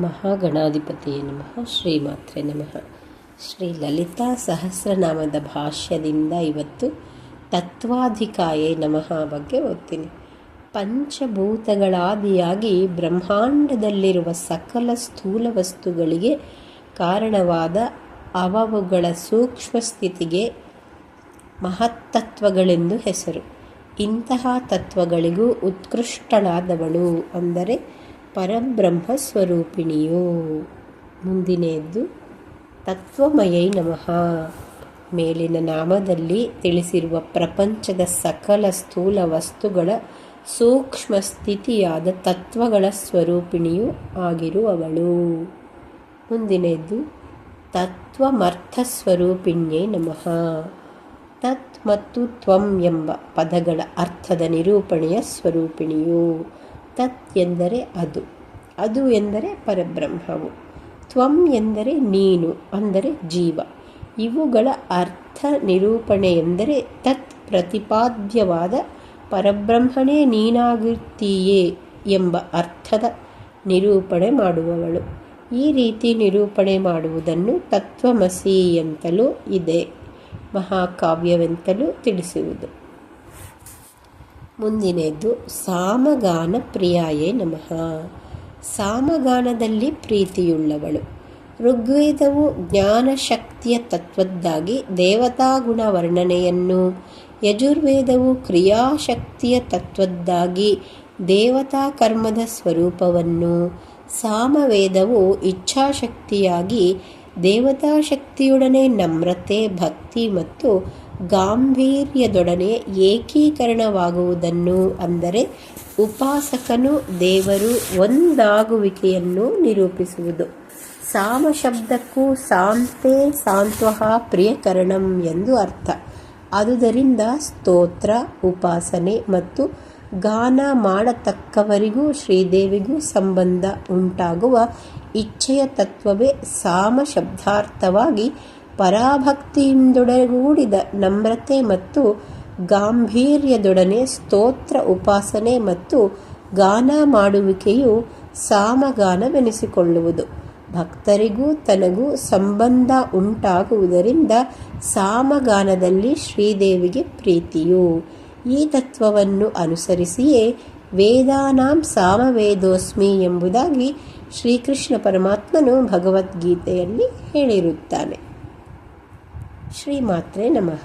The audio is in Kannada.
ಮಹಾಗಣಾಧಿಪತಿಯೇ ನಮಃ. ಶ್ರೀಮಾತ್ರೆ ನಮಃ. ಶ್ರೀ ಲಲಿತಾ ಸಹಸ್ರನಾಮದ ಭಾಷ್ಯದಿಂದ ಇವತ್ತು ತತ್ವಾಧಿಕಾಯೇ ನಮಃ ಬಗ್ಗೆ ಓದ್ತೀನಿ. ಪಂಚಭೂತಗಳಾದಿಯಾಗಿ ಬ್ರಹ್ಮಾಂಡದಲ್ಲಿರುವ ಸಕಲ ಸ್ಥೂಲ ವಸ್ತುಗಳಿಗೆ ಕಾರಣವಾದ ಅವವುಗಳ ಸೂಕ್ಷ್ಮ ಸ್ಥಿತಿಗೆ ಮಹತ್ತತ್ವಗಳೆಂದು ಹೆಸರು. ಇಂತಹ ತತ್ವಗಳಿಗೂ ಉತ್ಕೃಷ್ಟಳಾದವಳು ಅಂದರೆ ಪರಬ್ರಹ್ಮ ಸ್ವರೂಪಿಣಿಯು ಮುಂದಿನೆಯದ್ದು ತತ್ವಮಯೈ ನಮಃ. ಮೇಲಿನ ನಾಮದಲ್ಲಿ ತಿಳಿಸಿರುವ ಪ್ರಪಂಚದ ಸಕಲ ಸ್ಥೂಲ ವಸ್ತುಗಳ ಸೂಕ್ಷ್ಮ ಸ್ಥಿತಿಯಾದ ತತ್ವಗಳ ಸ್ವರೂಪಿಣಿಯೂ ಆಗಿರುವವಳು. ಮುಂದಿನದ್ದು ತತ್ವಮರ್ಥ ಸ್ವರೂಪಿಣ್ಯೇ ನಮಃ. ತತ್ ಮತ್ತು ತ್ವಂ ಎಂಬ ಪದಗಳ ಅರ್ಥದ ನಿರೂಪಣೆಯ ಸ್ವರೂಪಿಣಿಯು. ತತ್ ಎಂದರೆ ಅದು. ಅದು ಎಂದರೆ ಪರಬ್ರಹ್ಮವು. ತ್ವಂ ಎಂದರೆ ನೀನು, ಅಂದರೆ ಜೀವ. ಇವುಗಳ ಅರ್ಥ ನಿರೂಪಣೆ ಎಂದರೆ ತತ್ ಪ್ರತಿಪಾದ್ಯವಾದ ಪರಬ್ರಹ್ಮನೇ ನೀನಾಗಿರ್ತೀಯೇ ಎಂಬ ಅರ್ಥದ ನಿರೂಪಣೆ ಮಾಡುವವಳು. ಈ ರೀತಿ ನಿರೂಪಣೆ ಮಾಡುವುದನ್ನು ತತ್ವಮಸಿ ಎಂತಲೂ ಇದೆ. ಮಹಾಕಾವ್ಯವೆಂತಲೂ ತಿಳಿಸುವುದು. ಮುಂದಿನದು ಸಾಮಗಾನ ಪ್ರಿಯಾಯೇ ನಮಃ. ಸಾಮಗಾನದಲ್ಲಿ ಪ್ರೀತಿಯುಳ್ಳವಳು. ಋಗ್ವೇದವು ಜ್ಞಾನಶಕ್ತಿಯ ತತ್ವದ್ದಾಗಿ ದೇವತಾಗುಣ ವರ್ಣನೆಯನ್ನು ಯಜುರ್ವೇದವು ಕ್ರಿಯಾಶಕ್ತಿಯ ತತ್ವದ್ದಾಗಿ ದೇವತಾ ಕರ್ಮದ ಸ್ವರೂಪವನ್ನು, ಸಾಮವೇದವು ಇಚ್ಛಾಶಕ್ತಿಯಾಗಿ ದೇವತಾ ಶಕ್ತಿಯೊಡನೆ ನಮ್ರತೆ, ಭಕ್ತಿ ಮತ್ತು ಗಾಂಭೀರ್ಯದೊಡನೆ ಏಕೀಕರಣವಾಗುವುದನ್ನು ಅಂದರೆ ಉಪಾಸಕನು ದೇವರು ಒಂದಾಗುವಿಕೆಯನ್ನು ನಿರೂಪಿಸುವುದು. ಸಾಮ ಶಬ್ದಕ್ಕೂ ಸಾಂತೆ ಸಾಂತ್ವಹ ಪ್ರಿಯಕರಣಂ ಎಂದು ಅರ್ಥ. ಆದುದರಿಂದ ಸ್ತೋತ್ರ, ಉಪಾಸನೆ ಮತ್ತು ಗಾನ ಮಾಡತಕ್ಕವರಿಗೂ ಶ್ರೀದೇವಿಗೂ ಸಂಬಂಧ ಉಂಟಾಗುವ ಇಚ್ಛೆಯ ತತ್ವವೇ ಸಾಮ ಶಬ್ದಾರ್ಥವಾಗಿ ಪರಾಭಕ್ತಿಯಿಂದೊಡಗೂಡಿದ ನಮ್ರತೆ ಮತ್ತು ಗಾಂಭೀರ್ಯದೊಡನೆ ಸ್ತೋತ್ರ, ಉಪಾಸನೆ ಮತ್ತು ಗಾನ ಮಾಡುವಿಕೆಯು ಸಾಮಗಾನವೆನಿಸಿಕೊಳ್ಳುವುದು. ಭಕ್ತರಿಗೂ ತನಗೂ ಸಂಬಂಧ ಉಂಟಾಗುವುದರಿಂದ ಸಾಮಗಾನದಲ್ಲಿ ಶ್ರೀದೇವಿಗೆ ಪ್ರೀತಿಯು. ಈ ತತ್ವವನ್ನು ಅನುಸರಿಸಿಯೇ ವೇದಾನಾಂ ಸಾಮವೇದೋಸ್ಮಿ ಎಂಬುದಾಗಿ ಶ್ರೀಕೃಷ್ಣ ಪರಮಾತ್ಮನು ಭಗವದ್ಗೀತೆಯಲ್ಲಿ ಹೇಳಿರುತ್ತಾನೆ. ಶ್ರೀಮಾತ್ರೆ ನಮಃ